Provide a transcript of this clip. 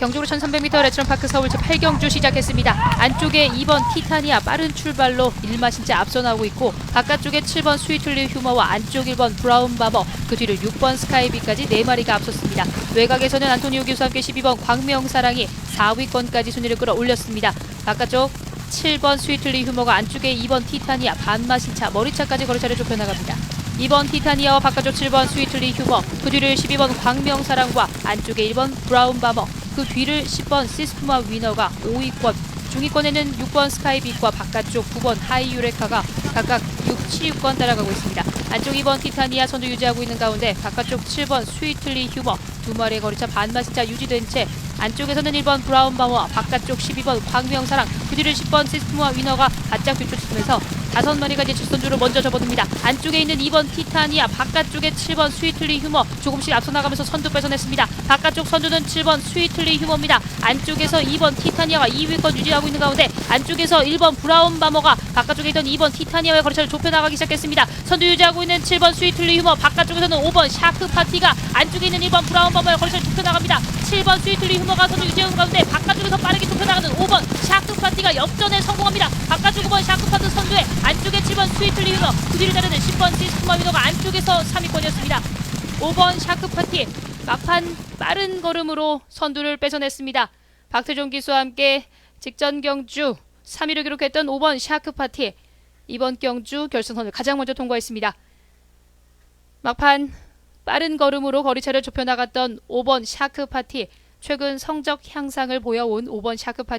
경주로 1300m 레츠런 파크 서울 제8경주 시작했습니다. 안쪽에 2번 티타니아 빠른 출발로 일마신자 앞서 나오고 있고 바깥쪽에 7번 스위틀리 휴머와 안쪽 1번 브라운 바버 그 뒤를 6번 스카이비까지 4마리가 앞섰습니다. 외곽에서는 안토니오 교수와 함께 12번 광명사랑이 4위권까지 순위를 끌어올렸습니다. 바깥쪽 7번 스위틀리 휴머가 안쪽에 2번 티타니아 반마신차 머리차까지 거리차를 좁혀 나갑니다. 2번 티타니아와 바깥쪽 7번 스위틀리 휴머 그 뒤를 12번 광명사랑과 안쪽에 1번 브라운 바머 그 뒤를 10번 시스프마 위너가 5위권 중위권에는 6번 스카이빅과 바깥쪽 9번 하이유레카가 각각 6, 7위권 따라가고 있습니다. 안쪽 2번 티타니아 선두 유지하고 있는 가운데 바깥쪽 7번 스위틀리 휴머 두 마리의 거리차 반마신차 유지된 채 안쪽에서는 1번 브라운바머와 바깥쪽 12번 광명사랑 그 뒤를 10번 시스프마 위너가 바짝 뒤쫓으면서 다섯 마리가 이제 직선주로 먼저 접어듭니다. 안쪽에 있는 2번 티타니아, 바깥쪽에 7번 스위틀리 휴머 조금씩 앞서 나가면서 선두 뺏어냈습니다. 바깥쪽 선두는 7번 스위틀리 휴머입니다. 안쪽에서 2번 티타니아가 2위권 유지하고 있는 가운데 안쪽에서 1번 브라운 바머가 바깥쪽에 있던 2번 티타니아 의 거리차를 좁혀 나가기 시작했습니다. 선두 유지하고 있는 7번 스위틀리 휴머, 바깥쪽에서는 5번 샤크 파티가 안쪽에 있는 1번 브라운 바머의 거리차를 좁혀 나갑니다. 7번 스위틀리 휴머가 선두 유지하는 가운데 바깥쪽에서 빠르게 좁혀 나가는 5번 샤크 파티가 역전에 성공합니다. 바깥쪽 5번 샤크 파트 선두에 안쪽에 7번 스위틀리 휴너 그 뒤를 따르는 10번 시스코마 위너가 안쪽에서 3위권이었습니다. 5번 샤크 파티 막판 빠른 걸음으로 선두를 뺏어냈습니다. 박태종 기수와 함께 직전 경주 3위를 기록했던 5번 샤크 파티 이번 경주 결승선을 가장 먼저 통과했습니다. 막판 빠른 걸음으로 거리차를 좁혀 나갔던 5번 샤크 파티 최근 성적 향상을 보여온 5번 샤크 파티